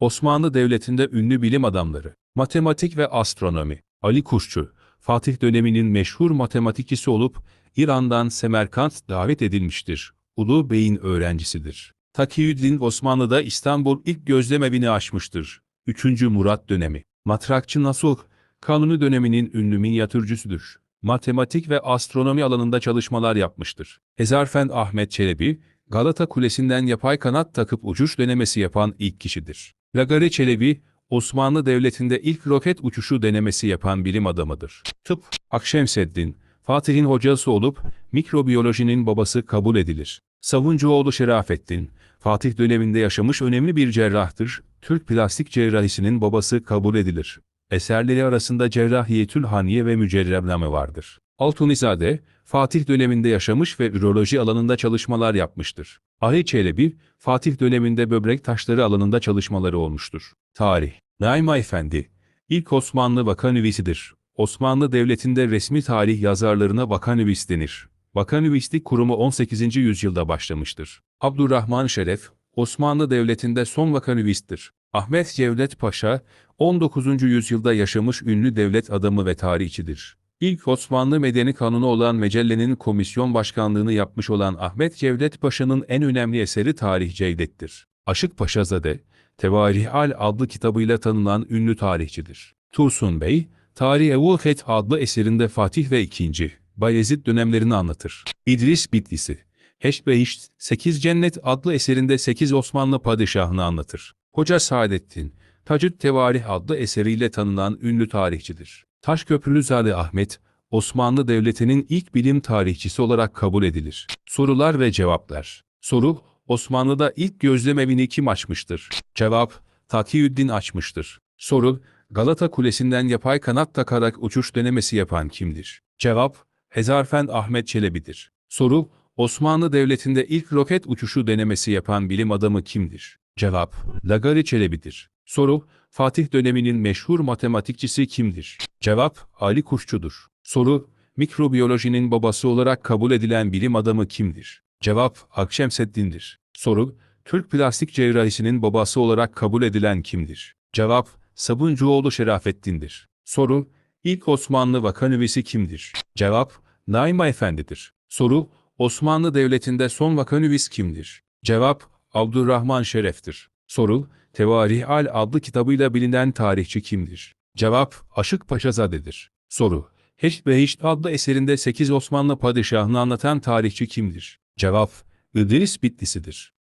Osmanlı Devleti'nde ünlü bilim adamları, matematik ve astronomi, Ali Kuşçu, Fatih döneminin meşhur matematikçisi olup İran'dan Semerkant davet edilmiştir. Ulu Bey'in öğrencisidir. Takiyüddin Osmanlı'da İstanbul ilk gözlemevini açmıştır. 3. Murat dönemi. Matrakçı Nasuh, Kanuni döneminin ünlü minyatürcüsüdür. Matematik ve astronomi alanında çalışmalar yapmıştır. Ezarfen Ahmet Çelebi, Galata Kulesi'nden yapay kanat takıp uçuş denemesi yapan ilk kişidir. Lagare Çelebi, Osmanlı Devleti'nde ilk roket uçuşu denemesi yapan bilim adamıdır. Tıp, Akşemseddin, Fatih'in hocası olup mikrobiyolojinin babası kabul edilir. Savuncuoğlu Şerafettin, Fatih döneminde yaşamış önemli bir cerrahtır. Türk plastik cerrahisinin babası kabul edilir. Eserleri arasında Cerrahiyetül Haniye ve Mücerrebname vardır. Altunizade, Fatih döneminde yaşamış ve üroloji alanında çalışmalar yapmıştır. Ali Çelebi, Fatih döneminde böbrek taşları alanında çalışmaları olmuştur. Tarih Naima Efendi, ilk Osmanlı vakanüvisidir. Osmanlı Devleti'nde resmi tarih yazarlarına vakanüvis denir. Vakanüvislik kurumu 18. yüzyılda başlamıştır. Abdurrahman Şeref, Osmanlı Devleti'nde son vakanüvisttir. Ahmet Cevdet Paşa, 19. yüzyılda yaşamış ünlü devlet adamı ve tarihçidir. İlk Osmanlı Medeni Kanunu olan Mecelle'nin komisyon başkanlığını yapmış olan Ahmet Cevdet Paşa'nın en önemli eseri Tarih Cevdet'tir. Aşık Paşazade, Tevarihal adlı kitabıyla tanınan ünlü tarihçidir. Tursun Bey, Tarih Ebu Feth adlı eserinde Fatih ve II. Bayezid dönemlerini anlatır. İdris Bitlisi, Heşbehiş 8 Cennet adlı eserinde 8 Osmanlı padişahını anlatır. Hoca Saadettin, Tacüt Tevarih adlı eseriyle tanınan ünlü tarihçidir. Taşköprülüzade Ahmet, Osmanlı Devleti'nin ilk bilim tarihçisi olarak kabul edilir. Sorular ve cevaplar. Soru, Osmanlı'da ilk gözlemevini kim açmıştır? Cevap, Takiyüddin açmıştır. Soru, Galata Kulesi'nden yapay kanat takarak uçuş denemesi yapan kimdir? Cevap, Hezarfen Ahmet Çelebi'dir. Soru, Osmanlı Devleti'nde ilk roket uçuşu denemesi yapan bilim adamı kimdir? Cevap, Lagari Çelebi'dir. Soru, Fatih döneminin meşhur matematikçisi kimdir? Cevap, Ali Kuşçu'dur. Soru, mikrobiyolojinin babası olarak kabul edilen bilim adamı kimdir? Cevap, Akşemseddin'dir. Soru, Türk plastik cerrahisinin babası olarak kabul edilen kimdir? Cevap, Sabuncuoğlu Şerafettin'dir. Soru, ilk Osmanlı vakanüvisi kimdir? Cevap, Naima Efendi'dir. Soru, Osmanlı Devleti'nde son vakanüvis kimdir? Cevap, Abdurrahman Şeref'tir. Soru, Tevarih-al adlı kitabıyla bilinen tarihçi kimdir? Cevap, Aşık Paşazade'dir. Soru, Heşt ve Heşt adlı eserinde 8 Osmanlı padişahını anlatan tarihçi kimdir? Cevap, İdris Bitlisi'dir.